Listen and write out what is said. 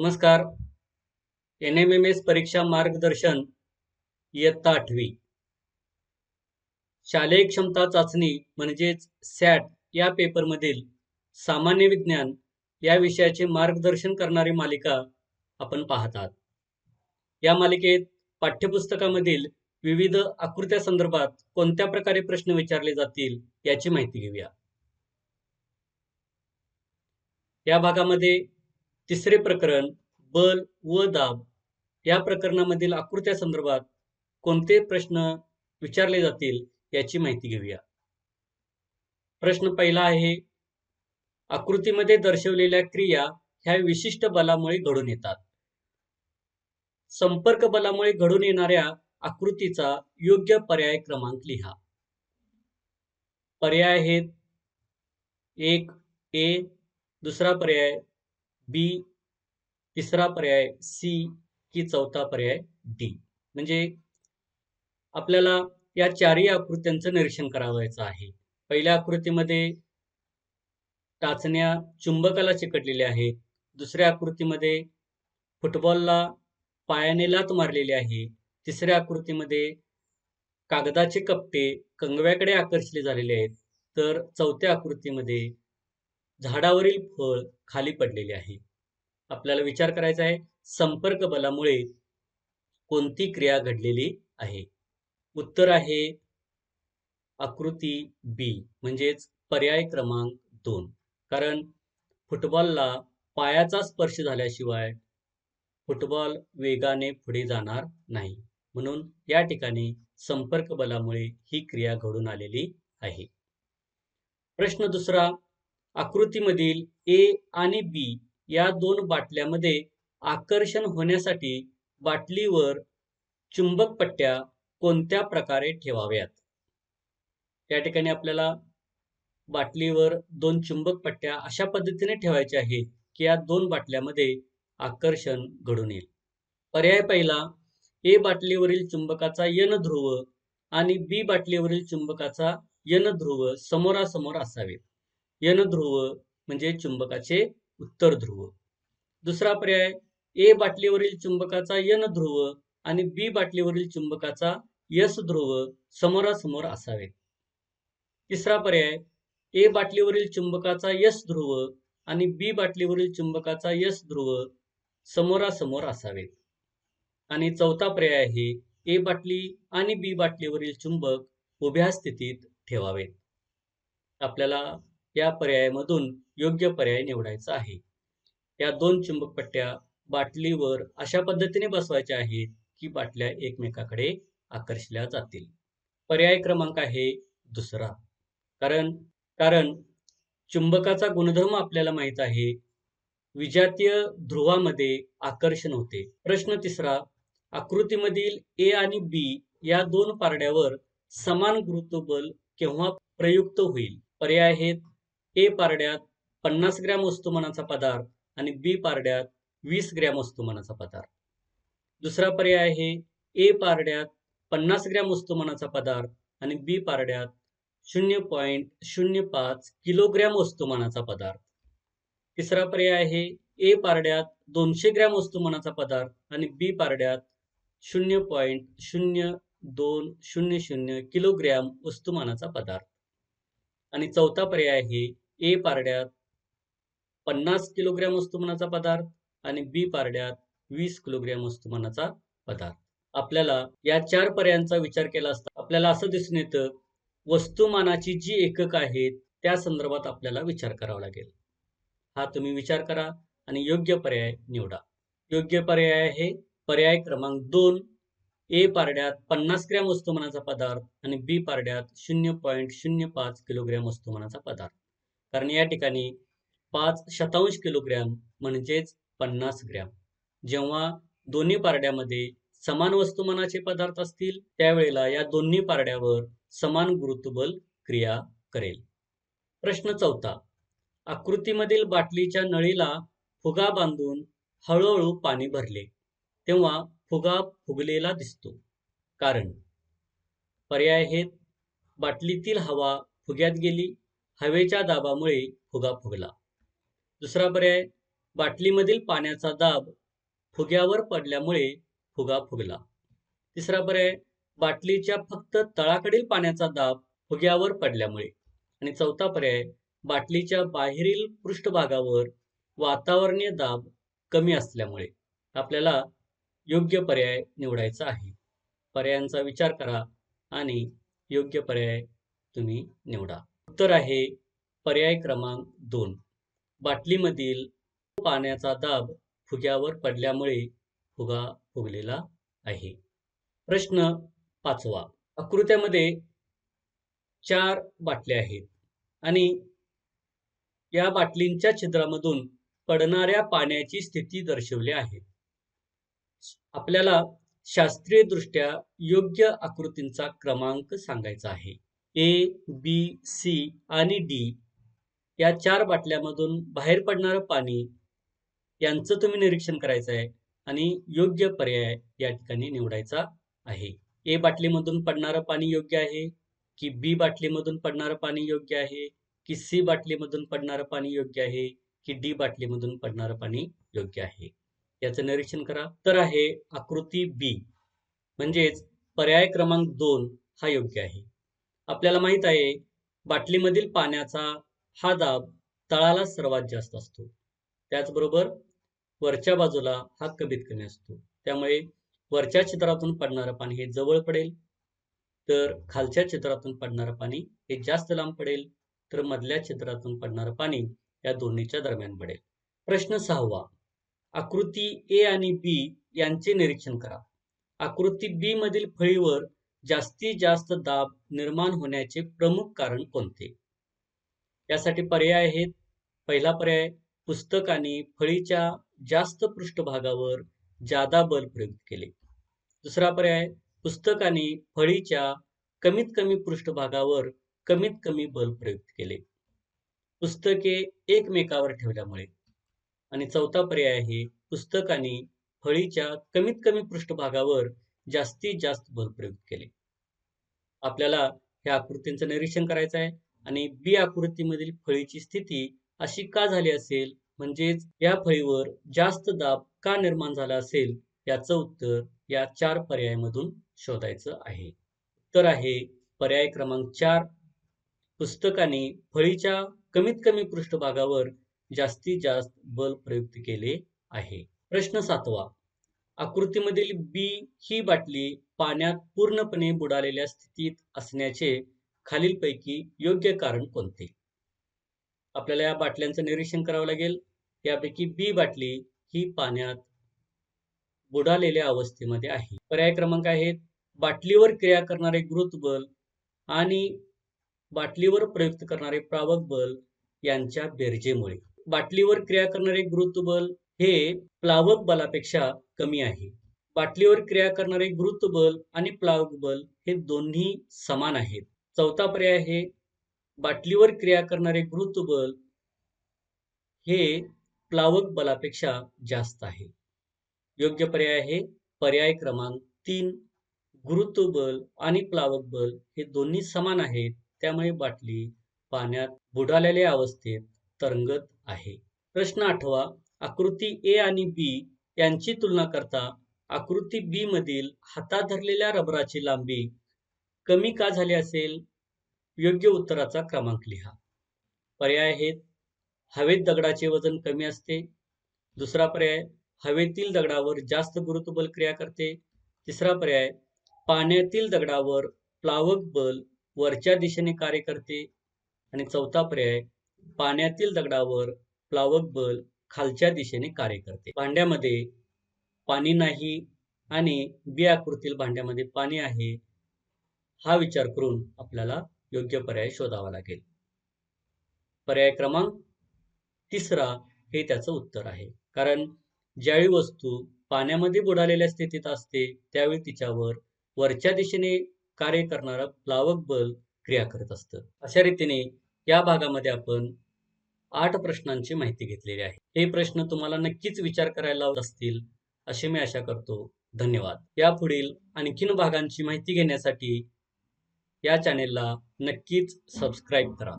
नमस्कार. N M M S परीक्षा मार्गदर्शन इयत्ता आठवी. शालेय क्षमता चाचणी म्हणजेच सॅट या पेपरमधील सामान्य विज्ञान या विषयाचे मार्गदर्शन करणारी मालिका आपण पाहत आहात. या मालिकेत पाठ्यपुस्तकामधील विविध आकृत्या संदर्भात कोणत्या प्रकारे प्रश्न विचारले जातील याची माहिती घेऊया. या भागामध्ये तिसरे प्रकरण बल व दाब. या प्रकरणामधील आकृत्या संदर्भात कोणते प्रश्न विचारले जातील याची माहिती घेऊया. प्रश्न पहिला आहे आकृतीमध्ये दर्शवलेल्या क्रिया ह्या विशिष्ट बलामुळे घडून येतात. संपर्क बलामुळे घडून येणाऱ्या आकृतीचा योग्य पर्याय क्रमांक लिहा. पर्याय आहेत एक ए. दुसरा पर्याय बी तिसरा पर्याय सी की चौथा पर्याय डी म्हणजे आपल्याला या चारही आकृत्यांचं निरीक्षण करावायचं आहे. पहिल्या आकृतीमध्ये टाचण्या चुंबकाला चिकटलेल्या आहेत. दुसऱ्या आकृतीमध्ये फुटबॉलला पायाने लात मारलेली आहे. तिसऱ्या आकृतीमध्ये कागदाचे कप्पे कंगव्याकडे आकर्षले झालेले आहेत. तर चौथ्या आकृतीमध्ये झाडावरील फळ खाली पडलेले आहे. आपल्याला विचार करायचा आहे संपर्क बलामुळे कोणती क्रिया घडलेली आहे? उत्तर आहे आकृती बी म्हणजेच पर्याय क्रमांक दोन. कारण फुटबॉलला पायाचा स्पर्श झाल्याशिवाय फुटबॉल वेगाने पुढे जाणार नाही. म्हणून या ठिकाणी संपर्क बलामुळे ही क्रिया घडून आलेली आहे. प्रश्न दुसरा आकृतीमधील ए आणि बी या दोन बाटल्यामध्ये आकर्षण होण्यासाठी बाटलीवर चुंबक पट्ट्या कोणत्या प्रकारे ठेवाव्यात? या ठिकाणी आपल्याला बाटलीवर दोन चुंबक पट्ट्या अशा पद्धतीने ठेवायच्या आहेत की या दोन बाटल्यामध्ये आकर्षण घडून येईल. पर्याय पहिला ए बाटलीवरील चुंबकाचा यन ध्रुव आणि बी बाटलीवरील चुंबकाचा यन ध्रुव समोरासमोर असावेत. यन ध्रुव म्हणजे चुंबकाचे उत्तर ध्रुव. दुसरा पर्याय ए बाटलीवरील चुंबकाचा यन ध्रुव आणि बी बाटलीवरील चुंबकाचा यस ध्रुव समोरासमोर असावेत तिसरा पर्याय ए बाटलीवरील चुंबकाचा यस ध्रुव आणि बी बाटलीवरील चुंबकाचा यस ध्रुव समोरासमोर असावेत आणि चौथा पर्याय आहे ए बाटली आणि बी बाटलीवरील चुंबक उभ्या स्थितीत ठेवावेत आपल्याला या पर्यायामधून योग्य पर्याय निवडायचा आहे. या दोन चुंबक पट्ट्या बाटलीवर अशा पद्धतीने बसवायच्या आहेत की बाटल्या एकमेकाकडे आकर्षल्या जातील. पर्याय क्रमांक आहे दुसरा. कारण कारण चुंबकाचा गुणधर्म आपल्याला माहीत आहे. विजातीय ध्रुवामध्ये आकर्षण होते. प्रश्न तिसरा. आकृतीमधील ए आणि बी या दोन पारड्यावर समान गुरुत्वबल केव्हा प्रयुक्त होईल? पर्याय आहेत ए पारड्यात पन्नास ग्रॅम वस्तुमानाचा पदार्थ आणि बी पारड्यात वीस ग्रॅम वस्तुमानाचा पदार्थ. दुसरा पर्याय आहे ए पारड्यात पन्नास ग्रॅम वस्तुमानाचा पदार्थ आणि बी पारड्यात शून्य पॉईंट शून्य पाच किलोग्रॅम वस्तुमानाचा पदार्थ. तिसरा पर्याय आहे ए पारड्यात दोनशे ग्रॅम वस्तुमानाचा पदार्थ आणि बी पारड्यात शून्य पॉईंट शून्य दोन शून्य शून्य किलोग्रॅम वस्तुमानाचा पदार्थ. आणि चौथा पर्याय आहे ए पारड्यात पन्नास किलोग्रॅम वस्तुमानाचा पदार्थ आणि बी पारड्यात वीस किलोग्रॅम वस्तुमानाचा पदार्थ. आपल्याला या चार पर्यायांचा विचार केला असता आपल्याला असं दिसून येतं वस्तुमानाची जी एकक आहेत त्या संदर्भात आपल्याला विचार करावा लागेल. हा तुम्ही विचार करा आणि योग्य पर्याय निवडा. योग्य पर्याय आहे पर्याय क्रमांक दोन ए पारड्यात पन्नास ग्रॅम वस्तुमानाचा पदार्थ आणि बी पारड्यात शून्य पॉईंट शून्य पाच किलोग्रॅम वस्तुमानाचा पदार्थ. कारण या ठिकाणी पाच शतांश किलोग्रॅम म्हणजेच पन्नास ग्रॅम. जेव्हा दोन्ही पारड्यामध्ये समान वस्तुमानाचे पदार्थ असतील त्यावेळेला या दोन्ही पारड्यावर समान गुरुत्वबल क्रिया करेल. प्रश्न चौथा. आकृतीमधील बाटलीच्या नळीला फुगा बांधून हळूहळू पाणी भरले. तेव्हा फुगा फुगलेला दिसतो. कारण? पर्याय आहेत बाटलीतील हवा फुग्यात गेली हवेच्या दाबामुळे फुगा फुगला. दुसरा पर्याय बाटलीमधील पाण्याचा दाब फुग्यावर पडल्यामुळे फुगा फुगला. तिसरा पर्याय बाटलीच्या फक्त तळाकडील पाण्याचा दाब फुग्यावर पडल्यामुळे. आणि चौथा पर्याय बाटलीच्या बाहेरील पृष्ठभागावर वातावरणीय दाब कमी असल्यामुळे. आपल्याला योग्य पर्याय निवडायचा आहे. पर्यायांचा विचार करा आणि योग्य पर्याय तुम्ही निवडा. उत्तर आहे पर्याय क्रमांक दोन. बाटलीमधील पाण्याचा दाब फुग्यावर पडल्यामुळे फुगा फुगलेला आहे. प्रश्न पाचवा. आकृत्यामध्ये चार बाटल्या आहेत आणि या बाटलींच्या छिद्रामधून पडणाऱ्या पाण्याची स्थिती दर्शवली आहे. आपल्याला शास्त्रीय दृष्ट्या योग्य आकृतींचा क्रमांक सांगायचा आहे. ए बी सी आणि डी या चार बाटल्यामधून बाहेर पडणारं पाणी यांचं तुम्ही निरीक्षण करायचं आहे आणि योग्य पर्याय या ठिकाणी निवडायचा आहे. ए बाटलीमधून पडणारं पाणी योग्य आहे की बी बाटलीमधून पडणारं पाणी योग्य आहे की सी बाटलीमधून पडणारं पाणी योग्य आहे की डी बाटलीमधून पडणारं पाणी योग्य आहे? याचं निरीक्षण करा. तर आहे आकृती बी म्हणजेच पर्याय क्रमांक दोन हा योग्य आहे. आपल्याला माहीत आहे बाटलीमधील पाण्याचा हा दाब तळाला सर्वात जास्त असतो. त्याचबरोबर वरच्या बाजूला हा कमीत कमी असतो. त्यामुळे वरच्या चित्रातून पडणारं पाणी हे जवळ पडेल. तर खालच्या चित्रातून पडणारं पाणी हे जास्त लांब पडेल. तर मधल्या चित्रातून पडणारं पाणी या दोन्हीच्या दरम्यान पडेल. प्रश्न सहावा. आकृती ए आणि बी यांचे निरीक्षण करा. आकृती बी मधील फळीवर जास्तीत जास्त दाब निर्माण होण्याचे प्रमुख कारण कोणते? यासाठी पर्याय आहेत. पहिला पर्याय पुस्तकाने फळीच्या जास्त पृष्ठभागावर जादा बल प्रयुक्त केले. दुसरा पर्याय पुस्तकाने फळीच्या कमीत कमी पृष्ठभागावर कमीत कमी बल प्रयुक्त केले. पुस्तके एकमेकावर ठेवल्यामुळे आणि चौथा पर्याय आहे पुस्तकाने फळीच्या कमीत कमी पृष्ठभागावर जास्तीत जास्त भर प्रयोग केले. आपल्याला ह्या आकृतींचं निरीक्षण करायचं आहे आणि बी आकृतीमधील फळीची स्थिती अशी का झाली असेल? म्हणजेच या फळीवर जास्त दाब का निर्माण झाला असेल? याचं उत्तर या चार पर्यायामधून शोधायचं आहे. उत्तर आहे पर्याय क्रमांक चार पुस्तकाने फळीच्या कमीत कमी पृष्ठभागावर जास्तीत जास्त बल प्रयुक्त केले आहे. प्रश्न सातवा. आकृतीमधील बी ही बाटली पाण्यात पूर्णपणे बुडालेल्या स्थितीत असण्याचे खालीलपैकी योग्य कारण कोणते? आपल्याला या बाटल्यांचं निरीक्षण करावं लागेल. यापैकी बी बाटली ही पाण्यात बुडालेल्या अवस्थेमध्ये आहे. पर्याय क्रमांक आहेत. बाटलीवर क्रिया करणारे गुरुत्वबल आणि बाटलीवर प्रयुक्त करणारे प्रावक बल यांच्या बेरजेमुळे. बाटलीवर क्रिया करणारे गुरुत्वबल हे प्लावक बलापेक्षा कमी आहे. बाटलीवर क्रिया करणारे गुरुत्वबल आणि प्लावक बल हे दोन्ही समान आहेत. चौथा पर्याय आहे बाटलीवर क्रिया करणारे गुरुत्वबल हे प्लावक बलापेक्षा जास्त आहे. योग्य पर्याय आहे पर्याय क्रमांक तीन गुरुत्वबल आणि प्लावक बल हे दोन्ही समान आहेत त्यामुळे बाटली पाण्यात बुडालेल्या अवस्थेत तरंगत आहे. प्रश्न आठवा आकृती ए आणि बी यांची तुलना करता आकृती बी मधील हातात धरलेल्या रबराची लांबी कमी का झाली असेल? योग्य उत्तराचा क्रमांक लिहा. पर्याय आहेत हवेत दगडाचे वजन कमी असते. दुसरा पर्याय हवेतील दगडावर जास्त गुरुत्वबल क्रिया करते. तिसरा पर्याय पाण्यातील दगडावर प्लावक बल वरच्या दिशेने कार्य करते. आणि चौथा पर्याय पाण्यातील दगडावर प्लावक बल खालच्या दिशेने कार्य करते. भांड्यामध्ये पाणी नाही आणि बी आकृतील भांड्यामध्ये पाणी आहे हा विचार करून आपल्याला योग्य पर्याय शोधावा लागेल. पर्याय क्रमांक तिसरा हे त्याचं उत्तर आहे. कारण ज्यावेळी वस्तू पाण्यामध्ये बुडालेल्या स्थितीत असते त्यावेळी तिच्यावर वरच्या दिशेने कार्य करणारा प्लावक बल क्रिया करत असतं. अशा रीतीने या भागामध्ये आपण आठ प्रश्नांची माहिती घेतलेली आहे. हे प्रश्न तुम्हाला नक्कीच विचार करायला असतील अशी मी आशा करतो. धन्यवाद. यापुढील आणखीन भागांची माहिती घेण्यासाठी या चॅनेलला नक्कीच सबस्क्राईब करा.